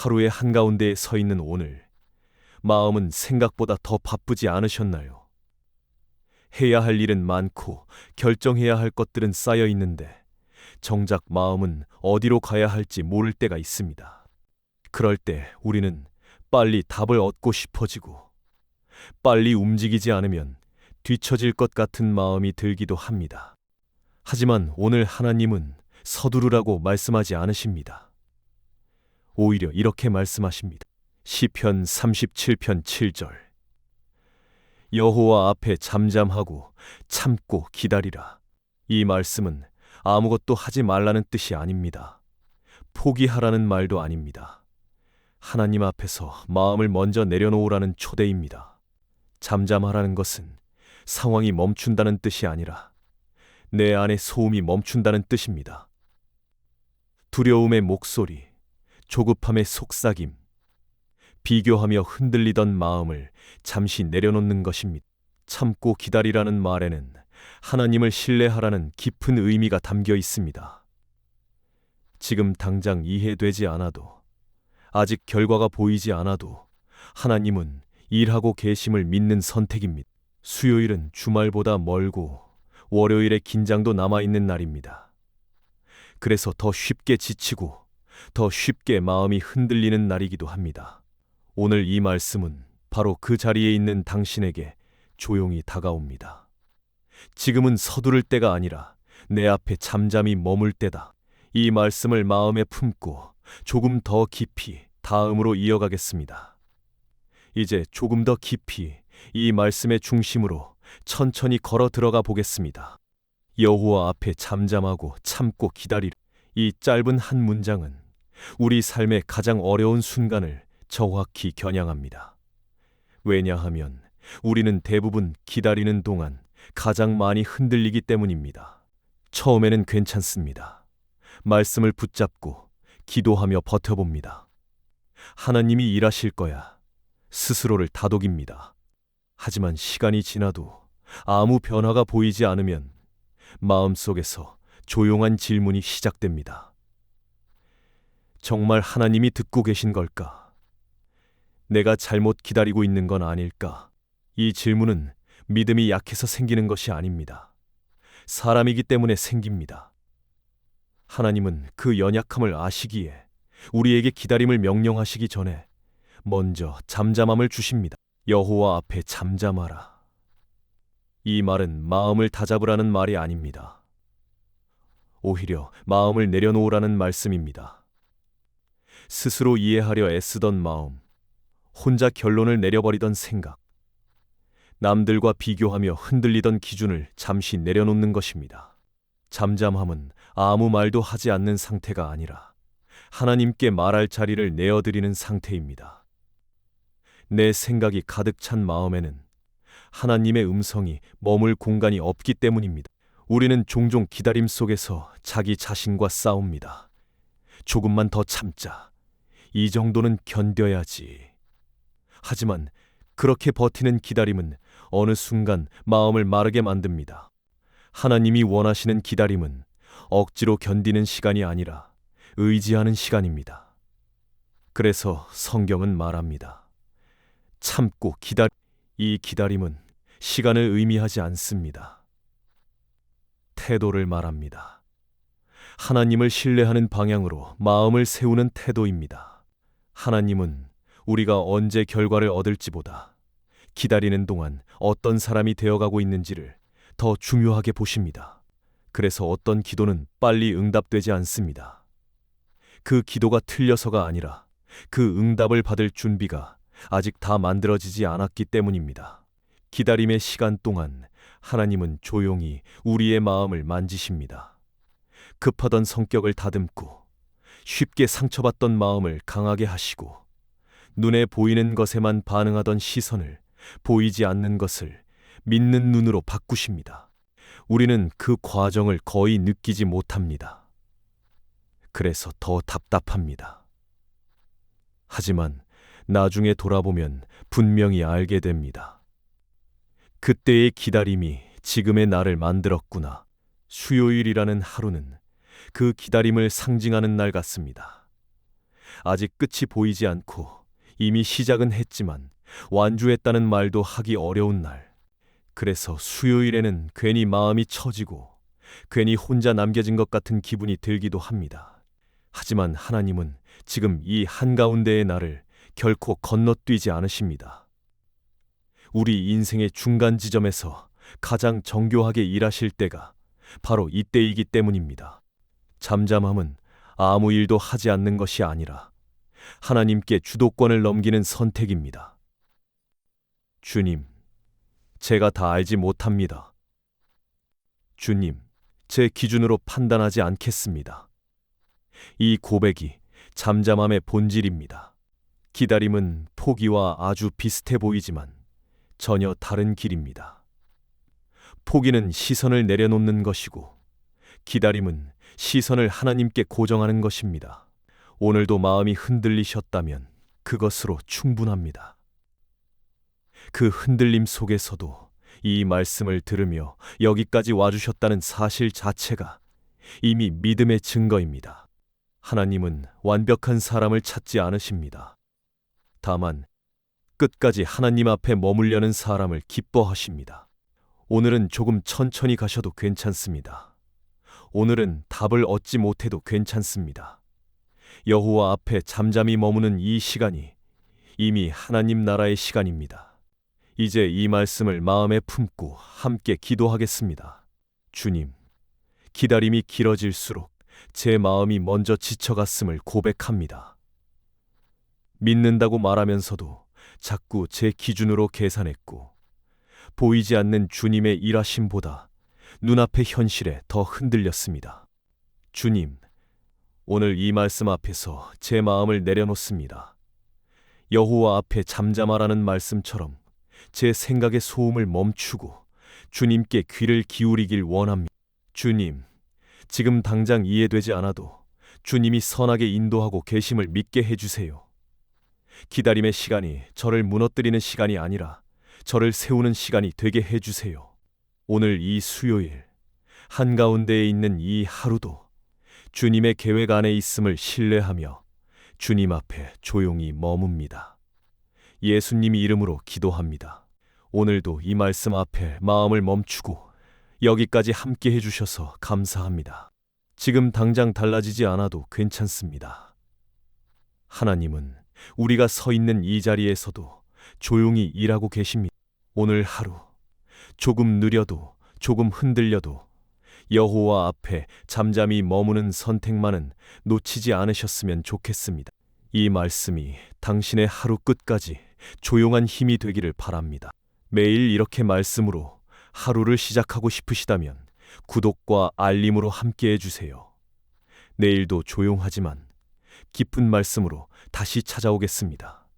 하루의 한가운데에 서 있는 오늘, 마음은 생각보다 더 바쁘지 않으셨나요? 해야 할 일은 많고 결정해야 할 것들은 쌓여 있는데 정작 마음은 어디로 가야 할지 모를 때가 있습니다. 그럴 때 우리는 빨리 답을 얻고 싶어지고 빨리 움직이지 않으면 뒤처질 것 같은 마음이 들기도 합니다. 하지만 오늘 하나님은 서두르라고 말씀하지 않으십니다. 오히려 이렇게 말씀하십니다. 시편 37편 7절 여호와 앞에 잠잠하고 참고 기다리라. 이 말씀은 아무것도 하지 말라는 뜻이 아닙니다. 포기하라는 말도 아닙니다. 하나님 앞에서 마음을 먼저 내려놓으라는 초대입니다. 잠잠하라는 것은 상황이 멈춘다는 뜻이 아니라 내 안의 소음이 멈춘다는 뜻입니다. 두려움의 목소리, 조급함의 속삭임, 비교하며 흔들리던 마음을 잠시 내려놓는 것입니다. 참고 기다리라는 말에는 하나님을 신뢰하라는 깊은 의미가 담겨 있습니다. 지금 당장 이해되지 않아도, 아직 결과가 보이지 않아도 하나님은 일하고 계심을 믿는 선택입니다. 수요일은 주말보다 멀고 월요일에 긴장도 남아있는 날입니다. 그래서 더 쉽게 지치고 더 쉽게 마음이 흔들리는 날이기도 합니다. 오늘 이 말씀은 바로 그 자리에 있는 당신에게 조용히 다가옵니다. 지금은 서두를 때가 아니라 내 앞에 잠잠히 머물 때다. 이 말씀을 마음에 품고 조금 더 깊이 다음으로 이어가겠습니다. 이제 조금 더 깊이 이 말씀의 중심으로 천천히 걸어 들어가 보겠습니다. 여호와 앞에 잠잠하고 참고 기다릴 이 짧은 한 문장은 우리 삶의 가장 어려운 순간을 정확히 겨냥합니다. 왜냐하면 우리는 대부분 기다리는 동안 가장 많이 흔들리기 때문입니다. 처음에는 괜찮습니다. 말씀을 붙잡고 기도하며 버텨봅니다. 하나님이 일하실 거야. 스스로를 다독입니다. 하지만 시간이 지나도 아무 변화가 보이지 않으면 마음속에서 조용한 질문이 시작됩니다. 정말 하나님이 듣고 계신 걸까? 내가 잘못 기다리고 있는 건 아닐까? 이 질문은 믿음이 약해서 생기는 것이 아닙니다. 사람이기 때문에 생깁니다. 하나님은 그 연약함을 아시기에 우리에게 기다림을 명령하시기 전에 먼저 잠잠함을 주십니다. 여호와 앞에 잠잠하라. 이 말은 마음을 다잡으라는 말이 아닙니다. 오히려 마음을 내려놓으라는 말씀입니다. 스스로 이해하려 애쓰던 마음, 혼자 결론을 내려버리던 생각, 남들과 비교하며 흔들리던 기준을 잠시 내려놓는 것입니다. 잠잠함은 아무 말도 하지 않는 상태가 아니라 하나님께 말할 자리를 내어드리는 상태입니다. 내 생각이 가득 찬 마음에는 하나님의 음성이 머물 공간이 없기 때문입니다. 우리는 종종 기다림 속에서 자기 자신과 싸웁니다. 조금만 더 참자. 이 정도는 견뎌야지. 하지만 그렇게 버티는 기다림은 어느 순간 마음을 마르게 만듭니다. 하나님이 원하시는 기다림은 억지로 견디는 시간이 아니라 의지하는 시간입니다. 그래서 성경은 말합니다. 참고 기다 이 기다림은 시간을 의미하지 않습니다. 태도를 말합니다. 하나님을 신뢰하는 방향으로 마음을 세우는 태도입니다. 하나님은 우리가 언제 결과를 얻을지보다 기다리는 동안 어떤 사람이 되어가고 있는지를 더 중요하게 보십니다. 그래서 어떤 기도는 빨리 응답되지 않습니다. 그 기도가 틀려서가 아니라 그 응답을 받을 준비가 아직 다 만들어지지 않았기 때문입니다. 기다림의 시간 동안 하나님은 조용히 우리의 마음을 만지십니다. 급하던 성격을 다듬고 쉽게 상처받던 마음을 강하게 하시고 눈에 보이는 것에만 반응하던 시선을 보이지 않는 것을 믿는 눈으로 바꾸십니다. 우리는 그 과정을 거의 느끼지 못합니다. 그래서 더 답답합니다. 하지만 나중에 돌아보면 분명히 알게 됩니다. 그때의 기다림이 지금의 나를 만들었구나. 수요일이라는 하루는 그 기다림을 상징하는 날 같습니다. 아직 끝이 보이지 않고 이미 시작은 했지만 완주했다는 말도 하기 어려운 날. 그래서 수요일에는 괜히 마음이 처지고 괜히 혼자 남겨진 것 같은 기분이 들기도 합니다. 하지만 하나님은 지금 이 한가운데의 나를 결코 건너뛰지 않으십니다. 우리 인생의 중간 지점에서 가장 정교하게 일하실 때가 바로 이때이기 때문입니다. 잠잠함은 아무 일도 하지 않는 것이 아니라 하나님께 주도권을 넘기는 선택입니다. 주님, 제가 다 알지 못합니다. 주님, 제 기준으로 판단하지 않겠습니다. 이 고백이 잠잠함의 본질입니다. 기다림은 포기와 아주 비슷해 보이지만 전혀 다른 길입니다. 포기는 시선을 내려놓는 것이고 기다림은 시선을 하나님께 고정하는 것입니다. 오늘도 마음이 흔들리셨다면 그것으로 충분합니다. 그 흔들림 속에서도 이 말씀을 들으며 여기까지 와주셨다는 사실 자체가 이미 믿음의 증거입니다. 하나님은 완벽한 사람을 찾지 않으십니다. 다만 끝까지 하나님 앞에 머물려는 사람을 기뻐하십니다. 오늘은 조금 천천히 가셔도 괜찮습니다. 오늘은 답을 얻지 못해도 괜찮습니다. 여호와 앞에 잠잠히 머무는 이 시간이 이미 하나님 나라의 시간입니다. 이제 이 말씀을 마음에 품고 함께 기도하겠습니다. 주님, 기다림이 길어질수록 제 마음이 먼저 지쳐갔음을 고백합니다. 믿는다고 말하면서도 자꾸 제 기준으로 계산했고, 보이지 않는 주님의 일하심보다 눈앞의 현실에 더 흔들렸습니다. 주님, 오늘 이 말씀 앞에서 제 마음을 내려놓습니다. 여호와 앞에 잠잠하라는 말씀처럼 제 생각의 소음을 멈추고 주님께 귀를 기울이길 원합니다. 주님, 지금 당장 이해되지 않아도 주님이 선하게 인도하고 계심을 믿게 해주세요. 기다림의 시간이 저를 무너뜨리는 시간이 아니라 저를 세우는 시간이 되게 해주세요. 오늘 이 수요일, 한가운데에 있는 이 하루도 주님의 계획 안에 있음을 신뢰하며 주님 앞에 조용히 머뭅니다. 예수님이 이름으로 기도합니다. 오늘도 이 말씀 앞에 마음을 멈추고 여기까지 함께 해주셔서 감사합니다. 지금 당장 달라지지 않아도 괜찮습니다. 하나님은 우리가 서 있는 이 자리에서도 조용히 일하고 계십니다. 오늘 하루 조금 느려도 조금 흔들려도 여호와 앞에 잠잠히 머무는 선택만은 놓치지 않으셨으면 좋겠습니다. 이 말씀이 당신의 하루 끝까지 조용한 힘이 되기를 바랍니다. 매일 이렇게 말씀으로 하루를 시작하고 싶으시다면 구독과 알림으로 함께 해주세요. 내일도 조용하지만 깊은 말씀으로 다시 찾아오겠습니다.